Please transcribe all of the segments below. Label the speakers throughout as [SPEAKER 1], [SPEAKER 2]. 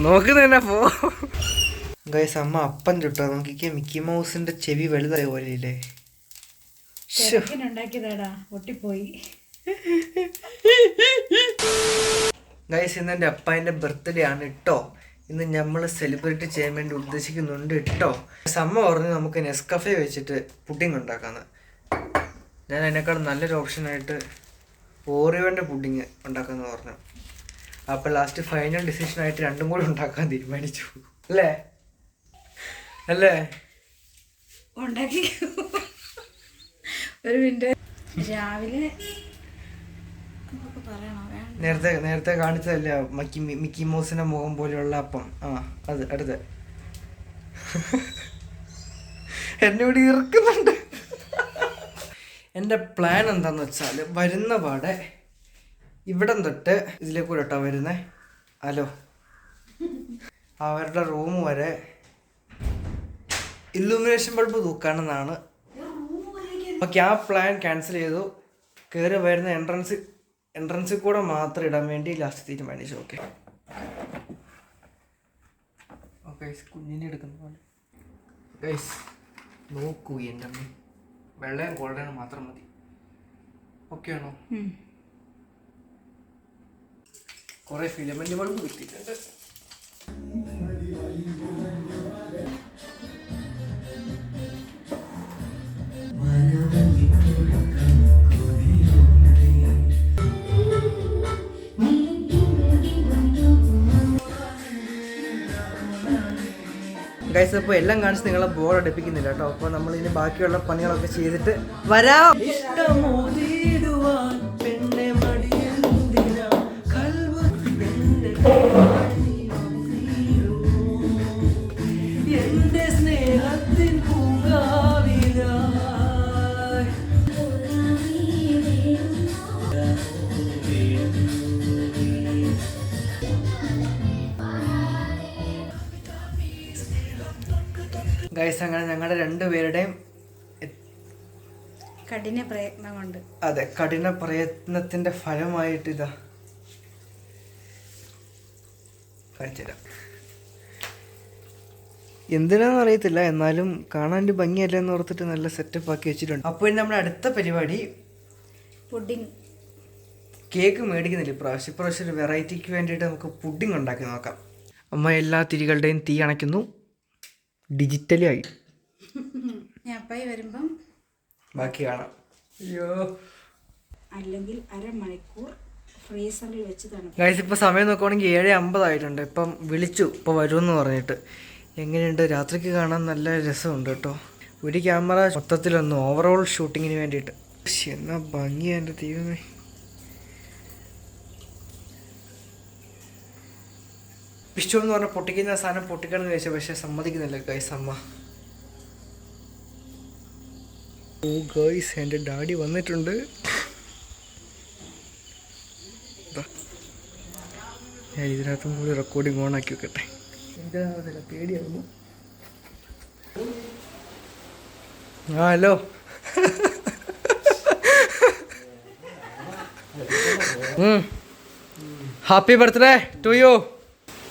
[SPEAKER 1] നോക്കുന്ന പോ. ഗൈസ് അമ്മ അപ്പം ചുട്ടോ. നോക്കിക്കേ മിക്കി മൗസിന്റെ ചെവി വലുതായി പോലെ ഇല്ലേ
[SPEAKER 2] ഉണ്ടാക്കിയതാടാ ഒട്ടിപ്പോയി
[SPEAKER 1] ഗൈസ് ഇന്ന് എന്റെ അപ്പായന്റെ ബർത്ത്ഡേ ആണ് ഇട്ടോ ഇന്ന് നമ്മൾ സെലിബ്രേറ്റ് ചെയ്യാൻ വേണ്ടി ഉദ്ദേശിക്കുന്നുണ്ട് ഇട്ടോ അമ്മ പറഞ്ഞു നമുക്ക് നെസ്കഫെ വെച്ചിട്ട് പുഡിംഗ് ഉണ്ടാക്കാന്ന്. ഞാൻ അതിനേക്കാൾ നല്ലൊരു ഓപ്ഷനായിട്ട് ഓറിയോന്റെ പുഡിങ് ഉണ്ടാക്കാന്ന് പറഞ്ഞു. അപ്പോൾ ലാസ്റ്റ് ഫൈനൽ ഡിസിഷൻ ആയിട്ട് രണ്ടും കൂടി ഉണ്ടാക്കാൻ തീരുമാനിച്ചു. അല്ലേ? അല്ലേ?
[SPEAKER 2] ഉണ്ടാക്കി. ഒരു മിനിറ്റ് രാവിലെ
[SPEAKER 1] നേരത്തെ നേരത്തെ കാണിച്ചതല്ലേ മക്കി മിക്കി മൗസിന്റെ മുഖം പോലെയുള്ള അപ്പം. ആ അത് അടുത്ത് എന്നോട് ഇറക്കുന്നുണ്ട്. എന്റെ പ്ലാൻ എന്താന്ന് വെച്ചാൽ വരുന്ന പാടെ ഇവിടം തൊട്ട് ഇതിലേക്ക് കൂടെ കേട്ടോ വരുന്നേ? ഹലോ. അവരുടെ റൂം വരെ ഇല്ലുമിനേഷൻ ബൾബ് തൂക്കാണെന്നാണ് ഓക്കെ ആ പ്ലാൻ ക്യാൻസൽ ചെയ്തു. കയറി വരുന്ന എൻട്രൻസ് എൻട്രൻസിൽ കൂടെ മാത്രം ഇടാൻ വേണ്ടി ലാസ്റ്റ് തീരുമാനിച്ചു. ഓക്കെ. കുഞ്ഞിനെ എടുക്കുന്ന പോലെ. നോക്കൂ എന്റെ വെള്ളയും കോൾഡനും മാത്രം മതി. ഓക്കെ ആണോ? കുറേ ഫിലമെന്റ് ബൾബ് കിട്ടിയിട്ടുണ്ട് ഗൈസ് അപ്പോൾ എല്ലാം കാണിച്ച് നിങ്ങളെ ബോർ അടുപ്പിക്കുന്നില്ല കേട്ടോ. അപ്പോൾ നമ്മൾ ഇനി ബാക്കിയുള്ള പണികളൊക്കെ ചെയ്തിട്ട് വരാം. ഇഷ്ടമോതിടുവാൻ ഗൈസ് അങ്ങനെ ഞങ്ങളുടെ രണ്ടുപേരുടെയും
[SPEAKER 2] കഠിന പ്രയത്നം കൊണ്ട്
[SPEAKER 1] അതെ കഠിന പ്രയത്നത്തിന്റെ ഫലമായിട്ട് ഇതാ. കാണിച്ചുതരാം. എന്തിനാന്ന് അറിയത്തില്ല എന്നാലും കാണാൻ ഒരു ഭംഗിയല്ല എന്ന് ഓർത്തിട്ട് നല്ല സെറ്റപ്പ് ആക്കി വെച്ചിട്ടുണ്ട്. അപ്പോൾ ഇനി നമ്മുടെ അടുത്ത പരിപാടി.
[SPEAKER 2] പുഡിംഗ്
[SPEAKER 1] കേക്ക് മേടിക്കുന്നില്ല. ഇപ്രാവശ്യം ഇപ്രാവശ്യം ഒരു വെറൈറ്റിക്ക് വേണ്ടിയിട്ട് നമുക്ക് പുഡിംഗ് ഉണ്ടാക്കി നോക്കാം. അമ്മ എല്ലാ തിരികളുടെയും തീ അണയ്ക്കുന്നു. ഡിജിറ്റലി ആയി.
[SPEAKER 2] ഞാൻ അപ്പായി വരുമ്പം
[SPEAKER 1] ബാക്കി കാണാം. അയ്യോ.
[SPEAKER 2] അല്ലെങ്കിൽ അരമണിക്കൂർ ഫ്രീസറിൽ വെച്ച് തണുപ്പ്.
[SPEAKER 1] ഗൈസ് ഇപ്പോൾ സമയം നോക്കുവാണെങ്കിൽ ഏഴ് അമ്പതായിട്ടുണ്ട്. ഇപ്പം വിളിച്ചു ഇപ്പോൾ വരുമെന്ന് പറഞ്ഞിട്ട്. എങ്ങനെയുണ്ട്? രാത്രിക്ക് കാണാൻ നല്ല രസമുണ്ട് കേട്ടോ. ഒരു ക്യാമറ മൊത്തത്തിലൊന്ന് ഓവറോൾ ഷൂട്ടിങ്ങിന് വേണ്ടിയിട്ട്. എന്നാ ഭംഗിയാ എന്റെ ദൈവമേ. പിസ്റ്റോൾ എന്ന് പറഞ്ഞാൽ പൊട്ടിക്കുന്ന സാധനം പൊട്ടിക്കണം എന്ന് ചോദിച്ചാൽ പക്ഷെ സമ്മതിക്കുന്നില്ല ഗൈസ് അമ്മ. ഓ ഗൈസ് എന്റെ ഡാഡി വന്നിട്ടുണ്ട്. ഞാൻ ഇതിനകത്തും കൂടി റെക്കോർഡിംഗ് ഓൺ ആക്കി വെക്കട്ടെ. എന്താ പേടിയാവുന്നു. ആ hello happy birthday to you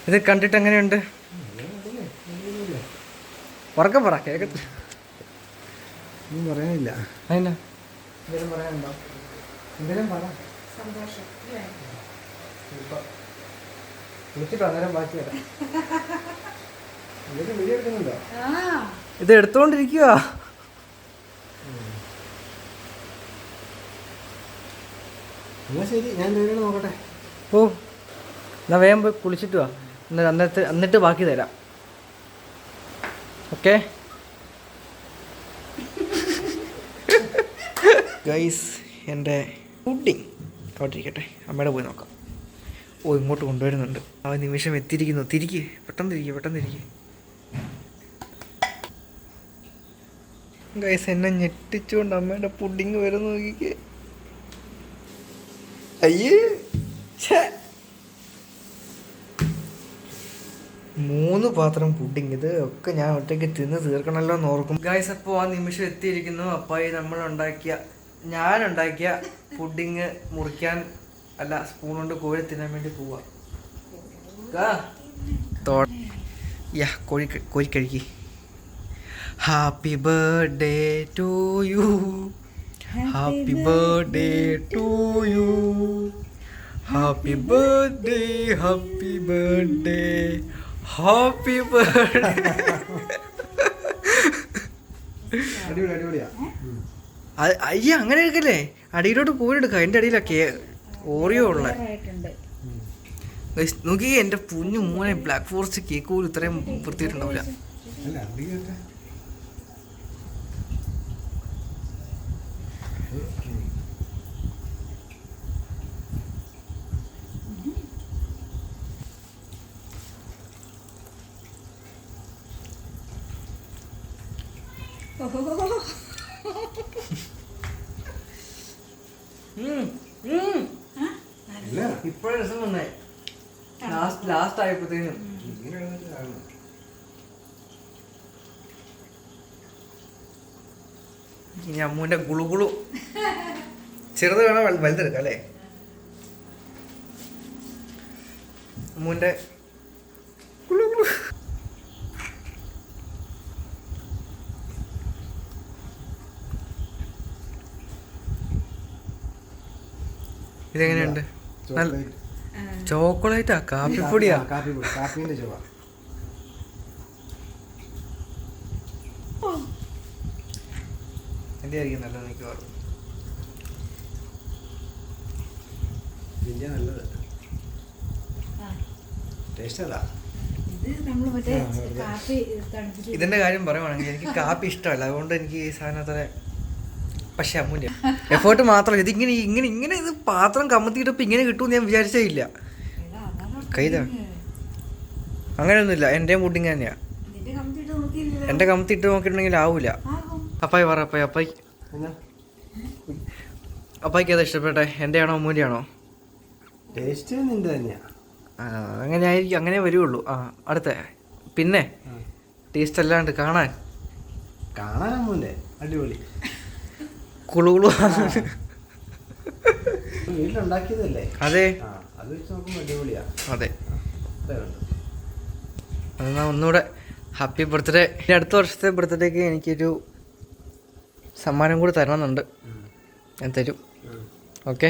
[SPEAKER 1] ഇത് കണ്ടിട്ട് എങ്ങനെയുണ്ട്? ഉറക്കെ പറ കേക്കത്തില്ല.
[SPEAKER 3] ഒന്നും പറയാനില്ല.
[SPEAKER 1] അതിനാ എന്തെങ്കിലും പറയാനുണ്ടോ? എന്തെങ്കിലും പറ.
[SPEAKER 2] സന്തോഷം.
[SPEAKER 1] വിളിച്ചിട്ടോ അന്നേരം ബാക്കി വരാം.
[SPEAKER 3] ഇതൊക്കെ വീഡിയോ എടുക്കുന്നുണ്ടോ?
[SPEAKER 2] ആ.
[SPEAKER 1] ഇത് എടുത്തോണ്ടിരിക്കുക
[SPEAKER 3] എന്നാ ശരി ഞാൻ നോക്കട്ടെ.
[SPEAKER 1] ഓ എന്നാ വേഗം പോയി കുളിച്ചിട്ട് വാ. എന്നിട്ട് അന്നത്തെ എന്നിട്ട് ബാക്കി തരാം. ഓക്കെ ഗൈസ് എന്റെ പുഡിങ് അവിടെ അമ്മയുടെ പോയി നോക്കാം. ഓ ഇങ്ങോട്ട് കൊണ്ടുവരുന്നുണ്ട്. ആ നിമിഷം എത്തിയിരിക്കുന്നു. തിരിക്ക്. പെട്ടെന്ന് തിരിക്ക് പെട്ടെന്ന് തിരിക്ക്. ഗൈസ് എന്നെ ഞെട്ടിച്ചുകൊണ്ട് അമ്മയുടെ പുഡിങ് വരുന്ന നോക്കിക്കേ. അയ്യേ. മൂന്ന് പാത്രം പുഡിങ് ഇത് ഒക്കെ ഞാൻ ഒറ്റയ്ക്ക് തിന്ന് തീർക്കണമല്ലോ എന്ന് ഓർക്കും. ഗായ്സ് അപ്പോൾ ആ നിമിഷം എത്തിയിരിക്കുന്നു. അപ്പോൾ ഈ നമ്മൾ ഉണ്ടാക്കിയ ഞാൻ ഉണ്ടാക്കിയ പുഡിങ് മുറിക്കാൻ അല്ല സ്പൂൺ കൊണ്ട് കോഴി തിന്നാൻ വേണ്ടി പോവാ. യാ കോഴി കോഴി കഴുകി. Happy birthday to you happy birthday to you happy birthday happy birthday happy birthday
[SPEAKER 3] അടിപൊളി അടിപൊളിയാ.
[SPEAKER 1] അയ്യ അങ്ങനെ എടുക്കല്ലേ? അടിയിലോട്ട് എടുക്കാം എന്റെ അടിയിലൊക്കെ ഓറിയോ ഉള്ളത്
[SPEAKER 2] ആയിട്ടുണ്ട്
[SPEAKER 1] നോക്കി എന്റെ പുഞ്ഞു മോനെ ബ്ലാക്ക് ഫോറസ്റ്റ് കേക്ക് പോലും ഇത്രയും വൃത്തിയിട്ടുണ്ടാവില്ല ഇപ്പോഴും വന്നേ. ലാസ്റ്റ് ലാസ്റ്റ് ആയപ്പോഴത്തേനും. ഇനി ഗുളുഗുളു ചെറുത് വേണം വലുതെടുക്കാം അല്ലേ? അമ്മൂന്റെ ഗുളുഗുളു ഇതെങ്ങനെയുണ്ട്?
[SPEAKER 3] ചോക്ലേറ്റ്.
[SPEAKER 1] കാപ്പിപ്പൊടിയാ?
[SPEAKER 3] കാപ്പിപ്പൊടി. കാപ്പീന്റെ ചുവ.
[SPEAKER 1] നല്ലത് മിക്കവാറും?
[SPEAKER 3] നല്ലത്. ടേസ്റ്റ് അതാ
[SPEAKER 2] തണുപ്പിച്ച്
[SPEAKER 1] ഇതിന്റെ കാര്യം പറയുവാണെങ്കിൽ എനിക്ക് കാപ്പി ഇഷ്ടമല്ല. അതുകൊണ്ട് എനിക്ക് ഈ സാധനത്തിലെ പക്ഷെ അമ്മൂന്റെ എഫേർട്ട് മാത്രമല്ല ഇതിങ്ങനെ ഇങ്ങനെ ഇങ്ങനെ ഇത് പാത്രം കമത്തിയിട്ടപ്പോൾ ഇങ്ങനെ കിട്ടുമെന്ന് ഞാൻ വിചാരിച്ചേ ഇല്ല. കൈതാ. അങ്ങനെയൊന്നുമില്ല. എന്റെ മുട്ടിങ് തന്നെയാ. എന്റെ കമത്തിയിട്ട് നോക്കിയിട്ടുണ്ടെങ്കിൽ ആവൂല. അപ്പായി പറ അപ്പായി അപ്പായി. അപ്പായിക്ക് ഏതാ ഇഷ്ടപ്പെട്ടെ? എന്റെ ആണോ അമ്മൂന്റെ ആണോ അങ്ങനെ ആയിരിക്കും. അങ്ങനെ വരുള്ളൂ ആ അടുത്ത. പിന്നെ ടേസ്റ്റ് അല്ലാണ്ട് കാണാൻ.
[SPEAKER 3] കാണാൻ അമ്മൂന്റെ അടിപൊളി.
[SPEAKER 1] കുളുകുളു
[SPEAKER 3] വീട്ടിലുണ്ടാക്കിയതല്ലേ?
[SPEAKER 1] അതെ.
[SPEAKER 3] അത് വെച്ച് നോക്കുമ്പോൾ അടിപൊളിയാ.
[SPEAKER 1] അതെ. എന്നാൽ ഒന്നുകൂടെ ഹാപ്പി ബർത്ത്ഡേ. ഇനി അടുത്ത വർഷത്തെ ബർത്ത്ഡേക്ക് എനിക്കൊരു സമ്മാനം കൂടി തരണമെന്നുണ്ട്. ഞാൻ തരും. ഓക്കെ.